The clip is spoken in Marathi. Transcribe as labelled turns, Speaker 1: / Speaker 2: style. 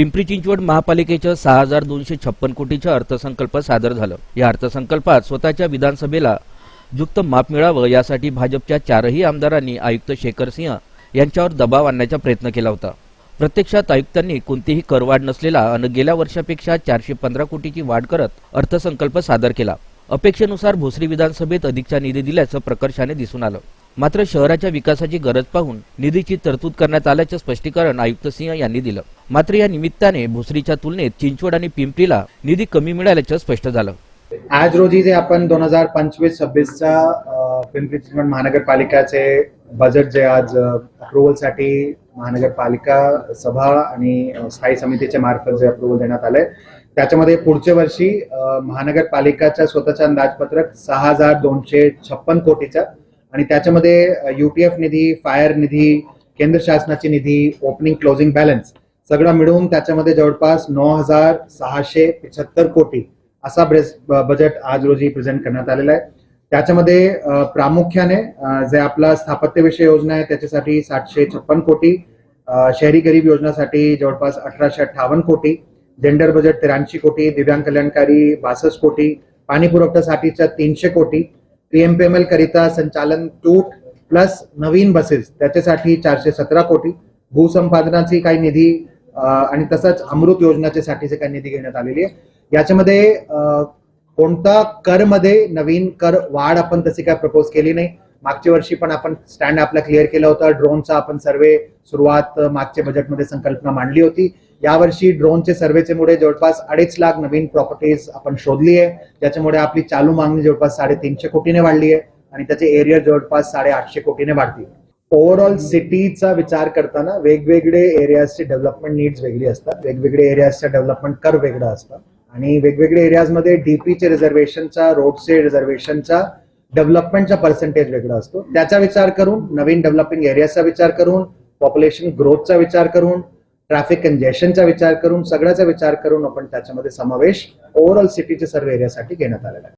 Speaker 1: पिंपरी चिंचवड महापालिकेच्या सहा हजार दोनशे छप्पन कोटीचं अर्थसंकल्प सादर झालं. या अर्थसंकल्पात स्वतःच्या विधानसभेला युक्त माप मिळावं यासाठी भाजपच्या चारही आमदारांनी आयुक्त शेखर सिंह यांच्यावर दबाव आणण्याचा प्रयत्न केला होता. प्रत्यक्षात आयुक्तांनी कोणतीही करवाढ नसलेला आणि गेल्या वर्षापेक्षा चारशे पंधरा कोटीची वाढ करत अर्थसंकल्प सादर केला. अपेक्षेनुसार भोसरी विधानसभेत अधिकचा निधी दिल्याचं प्रकर्षाने दिसून आलं. मात्र शहराच्या विकासाची गरज पाहून निधीची तरतूद करण्यात आल्याचं स्पष्टीकरण आयुक्त सिंह यांनी दिलं. मात्र या निमित्ताने भोसरीच्या तुलनेत चिंचवड आणि पिंपरीला निधी कमी मिळाल्याचं स्पष्ट झालं.
Speaker 2: आज रोजी जे आपण दोन हजार पंचवीस सव्वीसच्या पिंपरी चिंचवड महानगरपालिकाचे बजेट जे आज अप्रुव्हलसाठी महानगरपालिका सभा आणि स्थायी समितीच्या मार्फत जे अप्रुव्हल देण्यात आले त्याच्यामध्ये पुढच्या वर्षी महानगरपालिकाच्या स्वतःच्या अंदाजपत्रक सहा हजार दोनशे छप्पन कोटीचं आणि त्याच्यामध्ये युटीएफ निधी फायर निधी केंद्र शासनाची निधी ओपनिंग क्लोजिंग बॅलन्स सगळं मिळून त्याच्यामध्ये जवळपास नऊ हजार सहाशे पिछत्तर कोटी असा ब्रेस ब- बजेट आज रोजी प्रेझेंट करण्यात आलेला आहे. त्याच्यामध्ये प्रामुख्याने जे आपला स्थापत्यविषय योजना आहे त्याच्यासाठी सातशे छप्पन कोटी शहरी गरीब योजनासाठी जवळपास अठराशे अठ्ठावन्न कोटी जेंडर बजेट त्र्याऐंशी कोटी दिव्यांग कल्याणकारी बासष्ट कोटी पाणी पुरवठ्यासाठीच्या तीनशे कोटी पीएमपीएमएल करिता संचालन तूट प्लस नवीन बसेस त्याच्यासाठी चारशे सतरा कोटी. भूसंपादनाची काही निधी आणि तसंच अमृत योजनाच्या साठीचे काही निधी घेण्यात आलेली आहे. याच्यामध्ये कोणता करमध्ये नवीन कर वाढ आपण तशी काय प्रपोज केली नाही. मागच्या वर्षी पण आपण स्टँड आपला क्लिअर केला होता. ड्रोनचा आपण सर्वे सुरुवात मागच्या बजेटमध्ये संकल्पना मांडली होती. यावर्षी ड्रोनचे सर्वेचे जवळपास अडीच लाख नवीन प्रॉपर्टीज आपण शोधली आहे. ज्याच्यामुळे आपली चालू मागणी जवळपास साडेतीनशे कोटीने वाढली आहे आणि त्याचे एरिया जवळपास साडेआठशे कोटीने वाढतील. ओव्हरऑल सिटीचा विचार करताना वेगवेगळे एरियाजची डेव्हलपमेंट नीड्स वेगळी असतात. वेगवेगळे एरियाजचं डेव्हलपमेंट कर वेगळं असतं. आणि वेगवेगळे एरियाजमध्ये डीपीचे रिझर्वेशनचा रोडचे रिझर्वेशनचा डेव्हलपमेंटचा पर्सेंटेज वेगळा असतो. त्याचा विचार करून नवीन डेव्हलपिंग एरियाचा विचार करून पॉप्युलेशन ग्रोथचा विचार करून ट्रॅफिक कंजेशनचा विचार करून सगळ्याचा विचार करून आपण त्याच्यामध्ये समावेश ओव्हरऑल सिटीच्या सर्व एरियासाठी घेण्यात आलेला आहे.